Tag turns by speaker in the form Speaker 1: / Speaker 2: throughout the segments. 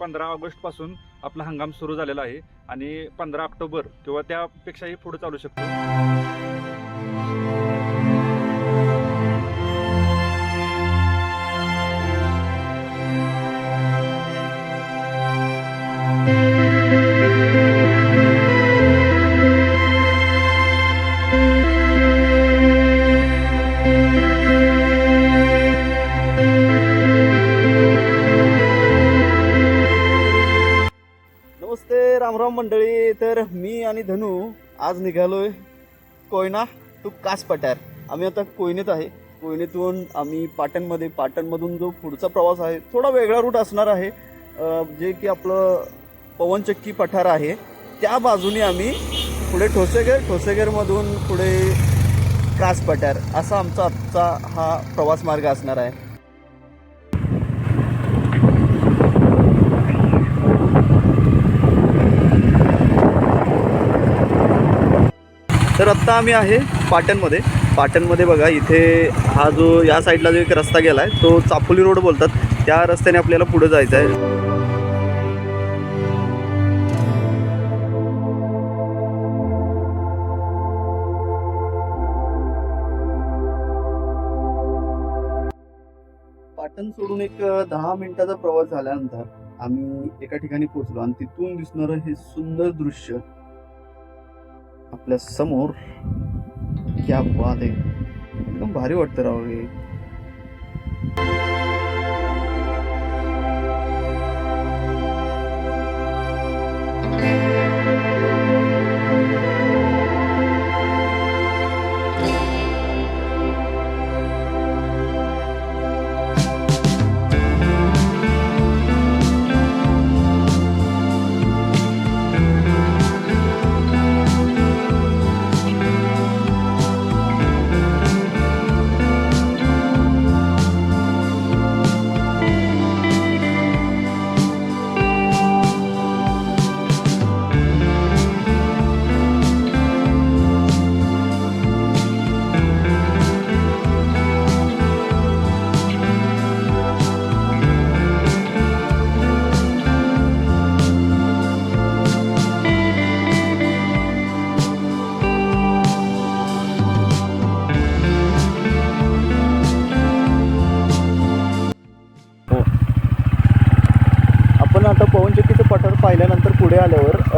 Speaker 1: पंधरा ऑगस्टपासून आपला हंगाम सुरू झालेला आहे आणि पंधरा ऑक्टोबर किंवा त्यापेक्षाही पुढे चालू शकतो.
Speaker 2: राम राम मंडळी तर मी आणि धनू आज निघालोय कोयना टू कास पठार आम्ही आता कोयनेत आहे. कोयनेतून आम्ही पाटणमध्ये पाटणमधून जो पुढचा प्रवास आहे थोडा वेगळा रूट असणार आहे. जे की आपलं पवनचक्की पठार आहे. त्या बाजूने आम्ही पुढे ठोसेघर ठोसेघरमधून पुढे कास पठार असा आमचा आजचा हा प्रवास मार्ग असणार आहे. तर आत्ता आम्ही आहे पाटणमध्ये. पाटणमध्ये बघा इथे हा जो या साईडला जो एक रस्ता गेला आहे तो चापोली रोड बोलतात. त्या रस्त्याने आपल्याला पुढे जायचं आहे. पाटण सोडून एक दहा मिनिटाचा प्रवास झाल्यानंतर आम्ही एका ठिकाणी पोहोचलो आणि तिथून दिसणारं हे सुंदर दृश्य आपल्यासमोर. क्या वाद आहे एकदम भारी वाटतं राव हे.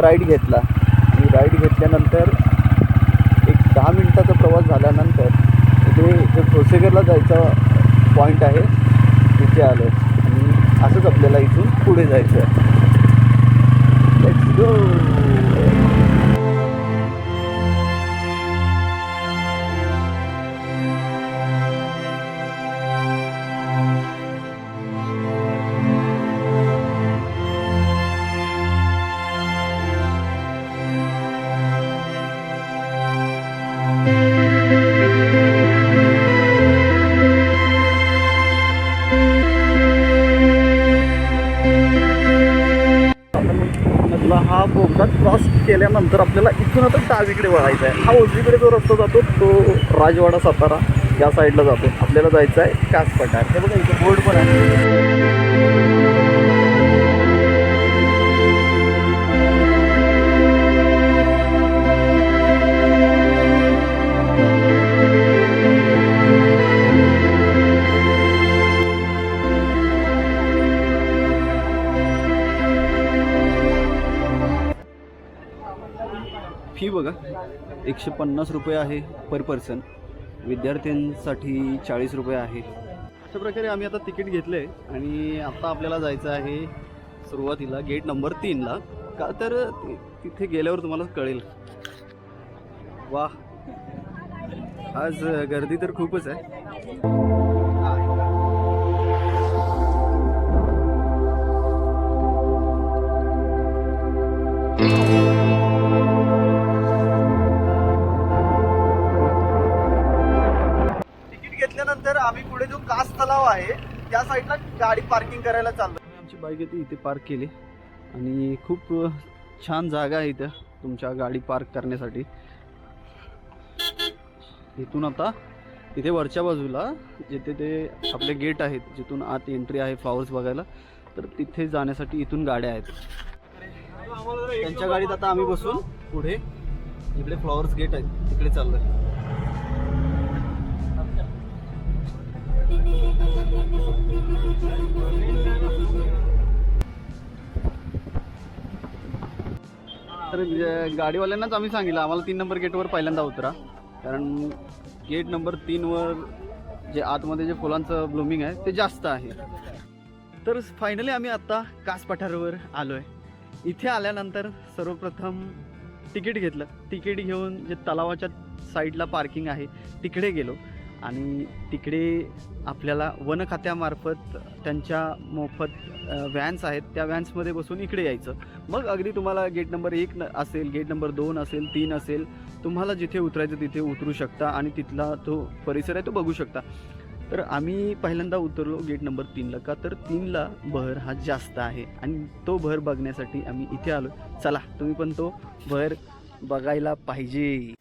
Speaker 2: राईड घेतला. आणि राईड घेतल्यानंतर एक दहा मिनिटाचा प्रवास झाल्यानंतर इथे जे ठोसेगरला जायचा पॉईंट आहे तिथे आलो. आणि असंच आपल्याला इथून पुढे जायचं आहे. केल्यानंतर आपल्याला इथून आता डावीकडे वळायचं आहे. हा उजवीकडे जो रस्ता जातो तो राजवाडा सातारा या साईडला जातो. आपल्याला जायचं आहे कास पठार हे बघा इथे बोर्ड पण आहे. फी बघा. एकशे पन्नास रुपये आहे पर पर्सन विद्यार्थ्यांसाठी चाळीस रुपये आहे. अशा प्रकारे आम्ही आता तिकीट घेतलं आहे आणि आत्ता आपल्याला जायचं आहे सुरुवातीला गेट नंबर तीनला का तर तिथे गेल्यावर तुम्हाला कळेल. वा आज गर्दी तर खूपच आहे. तिकीट त्यानंतर आम्ही पुढे जो कास तलाव आहे त्या साईडला गाडी पार्किंग करायला चाललो आमची बाईक येते इथे पार्क केली. आणि खूप छान जागा आहे इथं तुमच्या गाडी पार्क करण्यासाठी. इथून आता इथे वरच्या बाजूला जिथे ते आपले गेट आहेत जिथून आत एंट्री आहे फ्लॉवर्स बघायला तर तिथे जाण्यासाठी इथून गाड्या आहेत. त्यांच्या गाडीत आता आम्ही बसून पुढे इकडे फ्लॉवर्स गेट आहेत तिकडे चाललोय. तर म्हणजे गाडीवाल्यांनाच आम्ही सांगितलं आम्हाला तीन नंबर गेटवर पहिल्यांदा उतरा. कारण गेट नंबर तीनवर जे आतमध्ये जे फुलांचं ब्लूमिंग आहे ते जास्त आहे. तर फायनली आम्ही आत्ता कास पठारावर आलो आहे इथे आल्यानंतर सर्वप्रथम तिकीट घेतलं. तिकीट घेऊन जे तलावाच्या साईडला पार्किंग आहे तिकडे गेलो. आणि तिकडे आपल्याला वन खात्यामार्फत त्यांच्या मोफत व्हॅन्स आहेत त्या व्हॅन्समध्ये बसून इकडे यायचं. मग अगदी तुम्हाला गेट नंबर एक न- असेल गेट नंबर दोन असेल तीन असेल तुम्हाला जिथे उतरायचं तिथे उतरू शकता आणि तिथला तो परिसर आहे तो बघू शकता. तर आम्ही पहिल्यांदा उतरलो गेट नंबर तीनला का तर तीनला बहर हा जास्त आहे आणि तो बहर बघण्यासाठी आम्ही इथे आलो. चला तुम्ही पण तो बहर बघायला पाहिजे.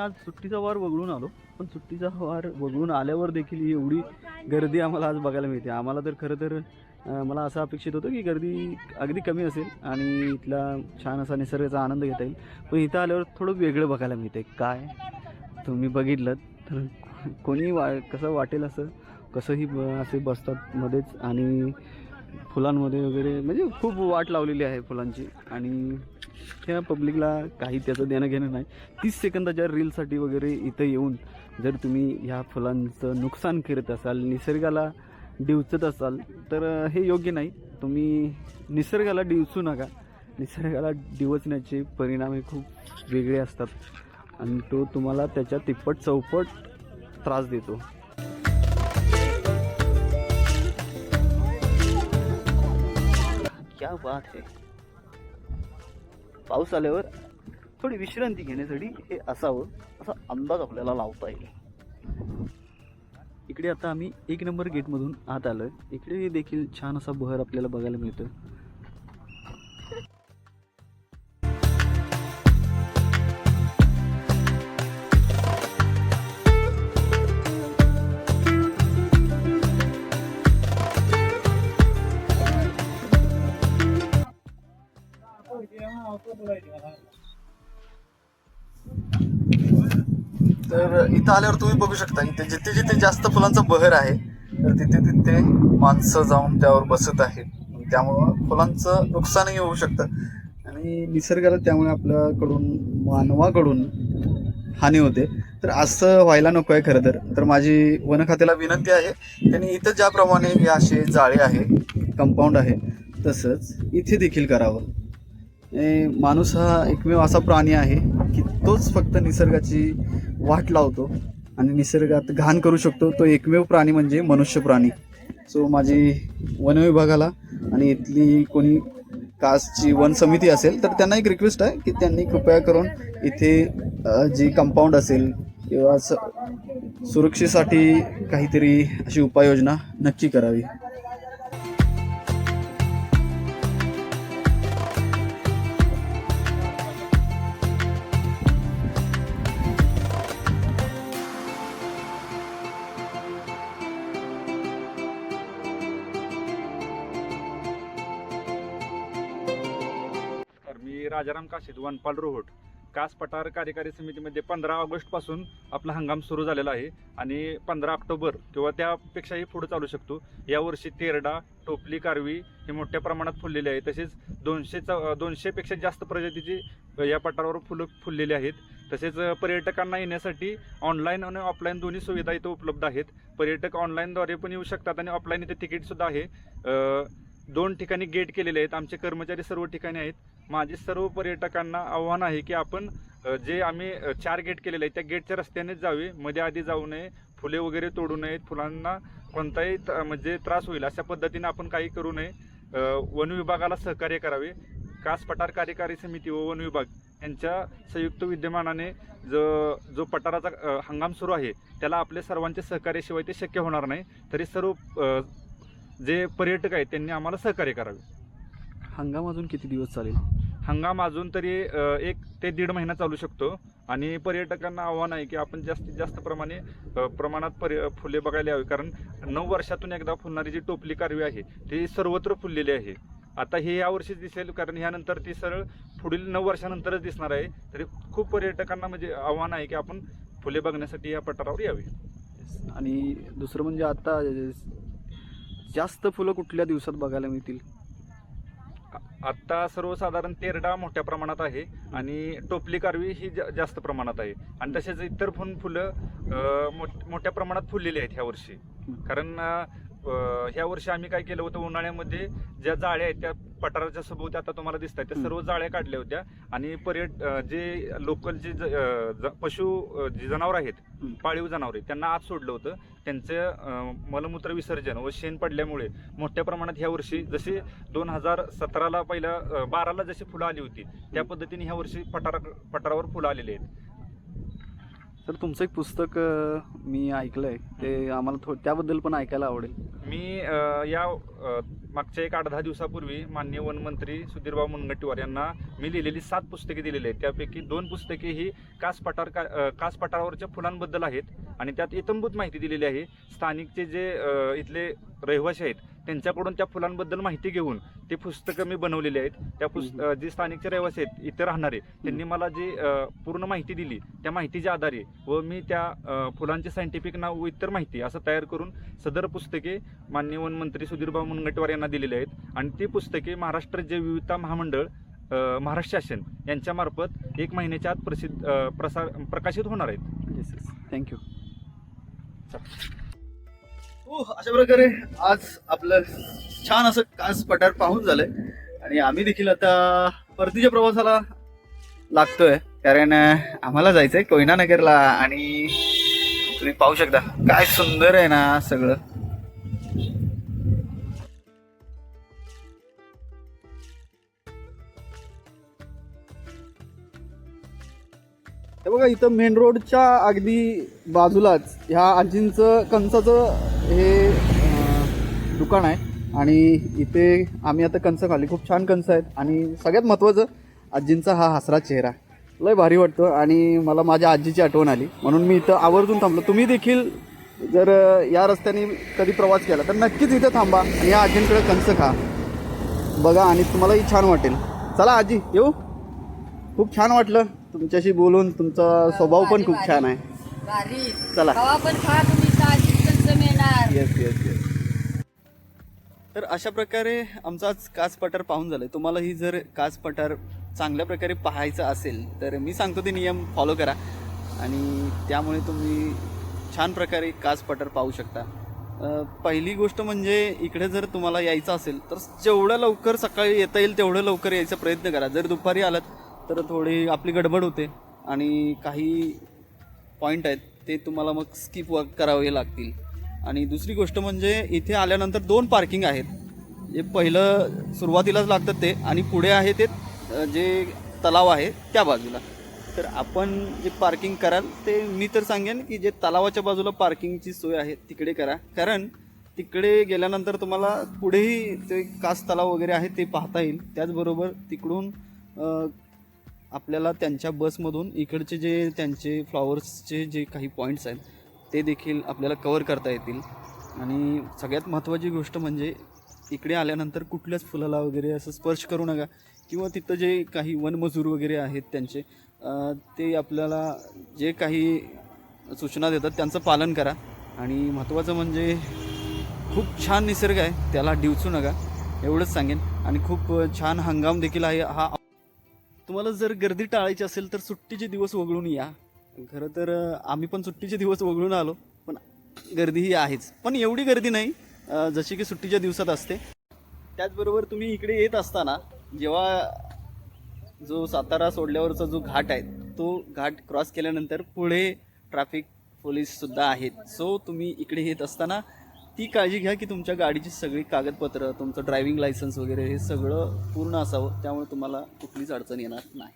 Speaker 2: आज सुट्टीचा वार वगळून आलो. पण सुट्टीचा वार वगळून आल्यावर देखील ही एवढी गर्दी आम्हाला आज बघायला मिळते. आम्हाला तर खरं तर मला असं अपेक्षित होतं की गर्दी अगदी कमी असेल आणि इथला छान असा निसर्गाचा आनंद घेता येईल. पण इथं आल्यावर थोडं वेगळं बघायला मिळते काय? तुम्ही बघितलं तर कोणी वा कसं वाटेल असं? कसंही ब असे बसतात मध्येच आणि फुलांमध्ये वगैरे म्हणजे खूप वाट लावलेली आहे फुलांची. आणि त्या पब्लिकला काही त्याचं देणं घेणं नाही. तीस सेकंदाच्या रीलसाठी वगैरे इथं येऊन जर तुम्ही ह्या फुलांचं नुकसान करत असाल निसर्गाला डिवचत असाल तर हे योग्य नाही. तुम्ही निसर्गाला डिवचू नका. निसर्गाला डिवचण्याचे परिणाम हे खूप वेगळे असतात. आणि तो तुम्हाला त्याच्या तिप्पट चौपट त्रास देतो. बात है पाऊस आल्यावर थोडी विश्रांती घेण्यासाठी हे असावं असा अंदाज आपल्याला लावता येईल. इकडे आता आम्ही एक नंबर गेटमधून आत आलोय. इकडे देखील छान असा बहर आपल्याला बघायला मिळतो तर इथं आल्यावर तुम्ही बघू शकता इथे जिथे जिथे जास्त फुलांचा बहर आहे तर तिथे तिथे माणसं जाऊन त्यावर बसत आहेत. त्यामुळं फुलांचं नुकसानही होऊ शकतं. आणि निसर्गाला त्यामुळे आपल्याकडून मानवाकडून हानी होते. तर असं व्हायला नको आहे खरं तर. तर माझी वन खात्याला विनंती आहे त्यांनी इथं ज्याप्रमाणे हे असे जाळे आहे कंपाऊंड आहे तसंच इथे देखील करावं. माणूस हा एकमेव असा प्राणी आहे की तोच फक्त निसर्गाची वाट लावतो आणि निसर्गात घाण करू शकतो. तो एकमेव प्राणी म्हणजे मनुष्य प्राणी. सो माझी वनविभागाला आणि इथली कोणी कास्टची वन समिती असेल तर त्यांना एक रिक्वेस्ट आहे की त्यांनी कृपया करून इथे जी कंपाऊंड असेल किंवा स सुरक्षेसाठी काहीतरी अशी उपाययोजना नक्की करावी.
Speaker 1: राजाराम काशीद वनपाल रोहट. कास पठार कार्यकारी समितीमध्ये पंधरा ऑगस्टपासून आपला हंगाम सुरू झालेला आहे आणि पंधरा ऑक्टोबर किंवा त्यापेक्षाही पुढे चालू शकतो. यावर्षी तेरडा टोपली कारवी हे मोठ्या प्रमाणात फुललेली आहे तसेच दोनशे दोनशेपेक्षा जास्त प्रजातीची या पठारावर फुलं फुललेली आहेत. तसेच पर्यटकांना येण्यासाठी ऑनलाईन आणि ऑफलाईन दोन्ही सुविधा इथं उपलब्ध आहेत. पर्यटक ऑनलाईनद्वारे पण येऊ शकतात आणि ऑफलाईन इथे तिकीटसुद्धा आहे. दोन ठिकाणी गेट केलेले आहेत. आमचे कर्मचारी सर्व ठिकाणी आहेत. माझे सर्व पर्यटकांना आव्हान आहे की आपण जे आम्ही चार गेट केलेले आहेत त्या गेटच्या रस्त्यानेच जावे. मध्ये आधी जाऊ नये फुले वगैरे तोडू नयेत फुलांना कोणताही म्हणजे त्रास होईल अशा पद्धतीने आपण काही करू नये. वन विभागाला सहकार्य करावे. कास पठार कार्यकारी समिती व वन विभाग यांच्या संयुक्त विद्यमानाने जो जो पठाराचा हंगाम सुरू आहे त्याला आपले सर्वांचे सहकार्याशिवाय ते शक्य होणार नाही. तरी सर्व जे पर्यटक आहेत त्यांनी आम्हाला सहकार्य करावे.
Speaker 2: हंगाम अजून किती दिवस चालेल?
Speaker 1: हंगाम अजून तरी अ, एक ते दीड महिना चालू शकतो. आणि पर्यटकांना आव्हान आहे की आपण जास्तीत जास्त प्रमाणे अ, प्रमाणात पर्य फुले बघायला यावी. कारण नऊ वर्षातून एकदा फुलणारी जी टोपली कारवी आहे ती सर्वत्र फुललेली आहे. आता हे यावर्षीच दिसेल कारण ह्यानंतर ती सरळ पुढील नऊ वर्षानंतरच दिसणार आहे. तरी खूप पर्यटकांना म्हणजे आव्हान आहे की आपण फुले बघण्यासाठी या पठारावर यावे.
Speaker 2: आणि दुसरं म्हणजे आता जास्त फुलं कुठल्या दिवसात बघायला मिळतील?
Speaker 1: आत्ता सर्वसाधारण तेरडा मोठ्या प्रमाणात आहे आणि टोपली कारवी ही जा- जास्त प्रमाणात आहे. आणि तसेच इतर पण फुलं मोठ्या प्रमाणात फुललेली आहेत ह्या वर्षी. कारण ह्या वर्षी आम्ही काय केलं होतं उन्हाळ्यामध्ये ज्या जाळ्या आहेत त्या पठाराच्या सभोवती आता तुम्हाला दिसत आहेत त्या. सर्व जाळ्या काढल्या होत्या. आणि पर्यट जे लोकल जे पशु जी जनावर आहेत. पाळीव जनावर आहेत त्यांना आत सोडलं होतं. त्यांचं मलमूत्र विसर्जन व शेण पडल्यामुळे मोठ्या प्रमाणात ह्या वर्षी जशी दोन हजार सतराला पहिला अ, बाराला जशी फुलं आली होती त्या पद्धतीने ह्या वर्षी पठारा पठारावर फुलं आलेली आहेत.
Speaker 2: सर तुमचं एक पुस्तक मी ऐकलंय. ते आम्हाला थो त्याबद्दल पण ऐकायला आवडेल.
Speaker 1: मी अ, या अ, मागच्या एक आठ दहा दिवसापूर्वी माननीय वनमंत्री सुधीरभाऊ मुनगंटीवार यांना मी लिहिलेली सात पुस्तके दिलेली आहेत. त्यापैकी दोन पुस्तके ही कास पठार का अ, कास पठारावरच्या फुलांबद्दल आहेत आणि त्यात इतंभूत माहिती दिलेली आहे. स्थानिकचे जे अ, इथले रहिवासी आहेत त्यांच्याकडून त्या फुलांबद्दल माहिती घेऊन ते पुस्तकं मी बनवलेली आहेत. त्या पुस्त जे स्थानिकचे रहिवासी आहेत इथे राहणारे त्यांनी मला जी पूर्ण माहिती दिली त्या माहितीच्या आधारे व मी त्या फुलांचे सायंटिफिक नाव व इतर माहिती असं तयार करून सदर पुस्तके माननीय वनमंत्री सुधीरभाऊ मुनगंटीवार यांना दिलेली आहेत. आणि ती पुस्तके महाराष्ट्र जैव विविधता महामंडळ महाराष्ट्र शासन यांच्यामार्फत एक महिन्याच्या आत प्रसिद्ध प्रसार प्रकाशित होणार आहेत.
Speaker 2: येस येस थँक्यू अशा प्रकारे आज आपलं छान असं कास पठार पाहून झालंय. आणि आम्ही देखील आता परतीच्या प्रवासाला लागतोय. कारण आम्हाला जायचंय कोयना नगरला आणि तुम्ही पाहू शकता. काय सुंदर आहे ना सगळं. हे बघा इथं मेन रोडच्या अगदी बाजूलाच ह्या आजींचं कंसाचं हे दुकान आहे. आणि इथे आम्ही आता कंस खाल्ली. खूप छान कंस आहेत. आणि सगळ्यात महत्त्वाचं आजींचा हा हसरा चेहरा. लय भारी वाटतो. आणि मला माझ्या आजीची आठवण आली. म्हणून मी इथं आवर्जून थांबलो. तुम्ही देखील जर या रस्त्याने कधी प्रवास केला तर नक्कीच इथं थांबा आणि या आजींकडे कंस खा. बघा आणि तुम्हालाही छान वाटेल. चला आजी येऊ. खूप छान वाटलं. तुमच्याशी बोलून तुमचा स्वभाव पण खूप छान आहे.
Speaker 3: भारी
Speaker 2: चला.
Speaker 3: पण खा तुम्ही मिळणार
Speaker 2: येस येस येस तर अशा प्रकारे आमचा आज काच पठार पाहून झालं तुम्हालाही जर काच पठार चांगल्या प्रकारे पाहायचं असेल तर मी सांगतो ते नियम फॉलो करा. आणि त्यामुळे तुम्ही छान प्रकारे कास पठार पाहू शकता. पहिली गोष्ट म्हणजे इकडे जर तुम्हाला यायचं असेल तर जेवढं लवकर सकाळी येता येईल तेवढं लवकर यायचा प्रयत्न करा. जर दुपारी आलात तर थोडी आपली गडबड होते आणि काही पॉईंट आहेत ते तुम्हाला मग स्किप करावे लागतील. आणि दुसरी गोष्ट म्हणजे इथे आल्यानंतर दोन पार्किंग आहेत. जे पहिलं सुरुवातीलाच लागतं ते आणि पुढे आहे ते जे तलाव आहे त्या बाजूला. तर आपण जे पार्किंग कराल ते मी तर सांगेन की जे तलावाच्या बाजूला पार्किंगची सोय आहे तिकडे करा. कारण तिकडे गेल्यानंतर तुम्हाला पुढेही ते कास तलाव वगैरे आहे ते पाहता येईल. त्याचबरोबर तिकडून आपल्याला त्यांच्या बसमधून इकडचे जे त्यांचे फ्लॉवर्सचे जे काही पॉईंट्स आहेत ते देखील आपल्याला कवर करता येतील. आणि सगळ्यात महत्त्वाची गोष्ट म्हणजे इकडे आल्यानंतर कुठल्याच फुलाला वगैरे असं स्पर्श करू नका. किंवा तिथं जे काही वनमजूर वगैरे आहेत त्यांचे ते आपल्याला जे काही सूचना देतात त्यांचं पालन करा. आणि महत्त्वाचं म्हणजे खूप छान निसर्ग आहे त्याला डिवचू नका. एवढंच सांगेन. आणि खूप छान हंगाम देखील आहे हा तुम्हाला जर गर्दी टाळायची असेल तर सुट्टीचे दिवस वगळून या. खरं तर आम्ही पण सुट्टीचे दिवस वगळून आलो पण गर्दी ही आहेच. पण एवढी गर्दी नाही जशी की सुट्टीच्या दिवसात असते. त्याचबरोबर तुम्ही इकडे येत असताना जेव्हा जो सातारा सोडल्यावरचा जो घाट आहे तो घाट क्रॉस केल्यानंतर पुढे ट्रॅफिक पोलीससुद्धा आहेत. सो तुम्ही इकडे येत असताना ती काळजी घ्या की तुमच्या गाडीची सगळी कागदपत्रं तुमचं ड्रायव्हिंग लायसन्स वगैरे हे सगळं पूर्ण असावं त्यामुळे तुम्हाला कुठलीच अडचण येणार नाही.